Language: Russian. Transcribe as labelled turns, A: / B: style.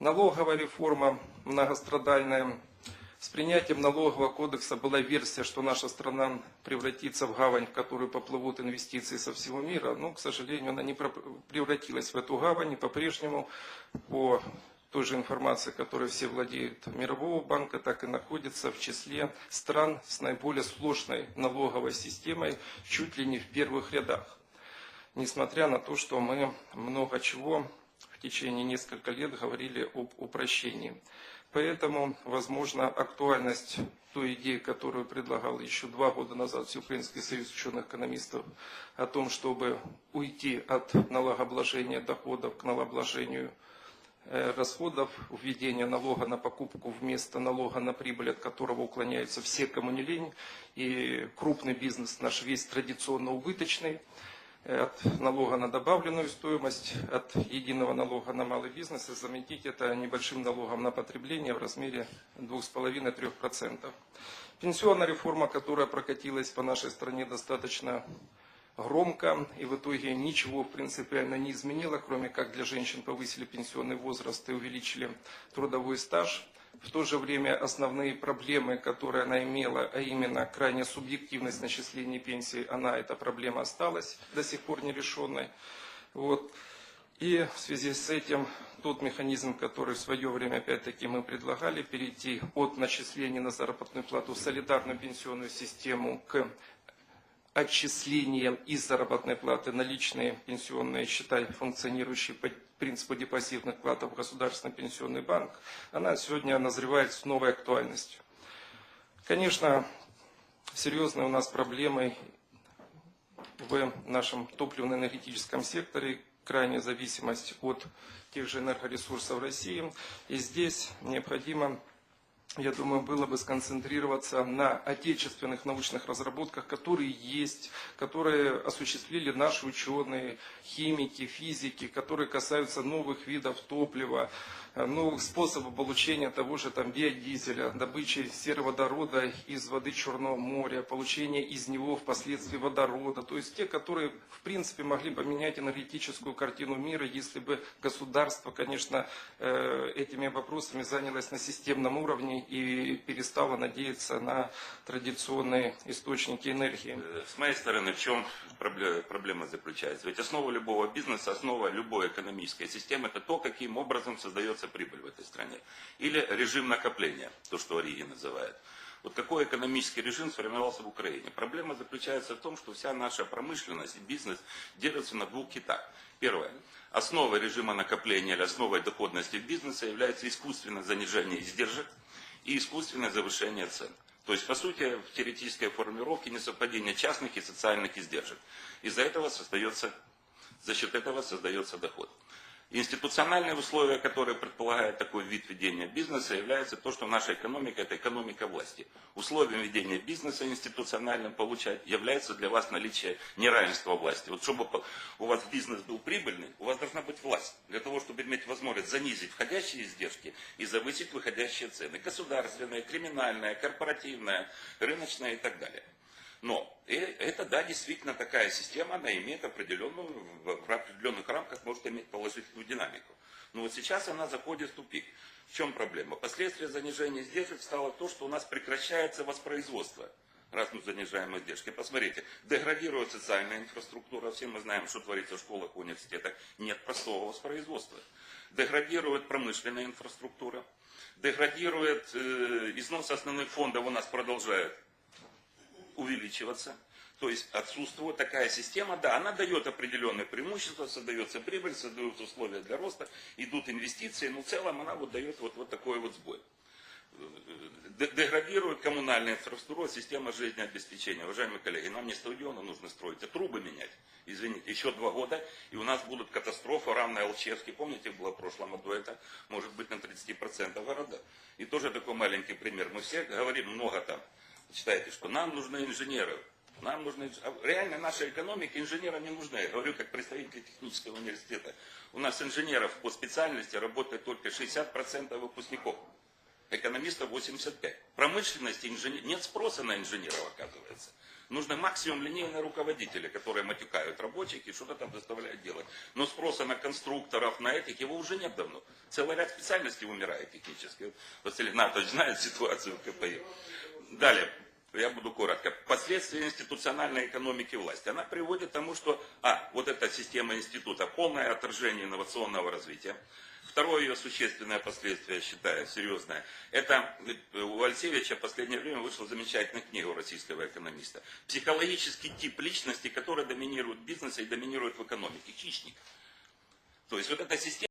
A: Налоговая реформа многострадальная. С принятием налогового кодекса была версия, что наша страна превратится в гавань, в которую поплывут инвестиции со всего мира. Но, к сожалению, она не превратилась в эту гавань по-прежнему по той же информации, которой все владеют Мирового банка, так и находится в числе стран с наиболее сложной налоговой системой, чуть ли не в первых рядах. Несмотря на то, что мы много чего в течение нескольких лет говорили об упрощении. Поэтому, возможно, актуальность той идеи, которую предлагал еще два года назад Всеукраинский союз ученых-экономистов, о том, чтобы уйти от налогообложения доходов к налогообложению э, расходов, введения налога на покупку вместо налога на прибыль, от которого уклоняются все, кому не лень, и крупный бизнес наш весь традиционно убыточный, от налога на добавленную стоимость, от единого налога на малый бизнес и заметить это небольшим налогом на потребление в размере 2,5-3%. Пенсионная реформа, которая прокатилась по нашей стране достаточно громко и в итоге ничего принципиально не изменило, кроме как для женщин повысили пенсионный возраст и увеличили трудовой стаж. В то же время основные проблемы, которые она имела, а именно крайняя субъективность начисления пенсии, она, эта проблема осталась до сих пор нерешенной. Вот. И в связи с этим тот механизм, который в свое время опять-таки мы предлагали, перейти от начисления на заработную плату в солидарную пенсионную систему к отчислениям из заработной платы на личные пенсионные счета, функционирующие по принципу депозитных вкладов в Государственный пенсионный банк, она сегодня назревает с новой актуальностью. Конечно, серьезные у нас проблемы в нашем топливно-энергетическом секторе, крайняя зависимость от тех же энергоресурсов России. И здесь необходимо я думаю, было бы сконцентрироваться на отечественных научных разработках, которые есть, которые осуществили наши ученые, химики, физики, которые касаются новых видов топлива, э, новых способов получения того же там биодизеля, добычи сероводорода из воды Черного моря, получения из него впоследствии водорода. То есть те, которые в принципе могли поменять энергетическую картину мира, если бы государство, конечно, э, этими вопросами занялось на системном уровне и перестало надеяться на традиционные источники энергии.
B: С моей стороны, в чем пробле- проблема заключается? Ведь основа любого бизнеса, основа любой экономической системы, это то, каким образом создается прибыль в этой стране. Или режим накопления, то, что Ориги называет. Вот какой экономический режим сформировался в Украине? Проблема заключается в том, что вся наша промышленность и бизнес держатся на двух китах. Первое. Основой режима накопления или основой доходности бизнеса является искусственное занижение издержек и искусственное завышение цен. То есть, по сути, в теоретической формулировке несовпадение частных и социальных издержек. Из-за этого создается, за счет этого создается доход. Институциональные условия, которые предполагают такой вид ведения бизнеса, является то, что наша экономика – это экономика власти. Условием ведения бизнеса институциональным получать является для вас наличие неравенства власти. Вот чтобы у вас бизнес был прибыльный, у вас должна быть власть. Для того, чтобы иметь возможность занизить входящие издержки и завысить выходящие цены. Государственная, криминальная, корпоративная, рыночная и так далее. Но э, это, да, действительно такая система, она имеет определенную, в в определенных рамках может иметь положительную динамику. Но вот сейчас она заходит в тупик. В чем проблема? Последствия занижения издержек стало то, что у нас прекращается воспроизводство. Раз мы занижаем издержки. Посмотрите, деградирует социальная инфраструктура, все мы знаем, что творится в школах, университетах. Нет простого воспроизводства. Деградирует промышленная инфраструктура. Деградирует э, износ основных фондов у нас продолжает увеличиваться. То есть отсутствует такая система, да, она дает определенные преимущества, создается прибыль, создаются условия для роста, идут инвестиции, но в целом она вот дает вот, вот такой вот сбой. Д- Деградирует коммунальная инфраструктура, система жизнеобеспечения. Уважаемые коллеги, нам не стадионы нужно строить, а трубы менять. Извините, еще два года, и у нас будут катастрофы, равная Алчевске. Помните, было в прошлом году это, может быть, на 30% города. И тоже такой маленький пример. Мы все говорим много там, читаете, что нам нужны инженеры. Нам нужны, а реально нашей экономике инженеры не нужны. Я говорю как представитель технического университета. У нас инженеров по специальности работает только 60% выпускников. Экономистов 85. Промышленности, инженер... нет спроса на инженеров, оказывается. Нужно максимум линейные руководители, которые матюкают рабочих и что-то там заставляют делать. Но спроса на конструкторов, на этих, его уже нет давно. Целый ряд специальностей умирает технически. Василий Натович знает ситуацию в КПИ. Далее, я буду коротко. Последствия институциональной экономики власти. Она приводит к тому, что, а, вот эта система института, полное отражение инновационного развития. Второе ее существенное последствие, я считаю, серьезное, это э, у Альсевича в последнее время вышла замечательная книга у российского экономиста. Психологический тип личности, который доминирует в бизнесе и доминирует в экономике. Хищник. То есть вот эта система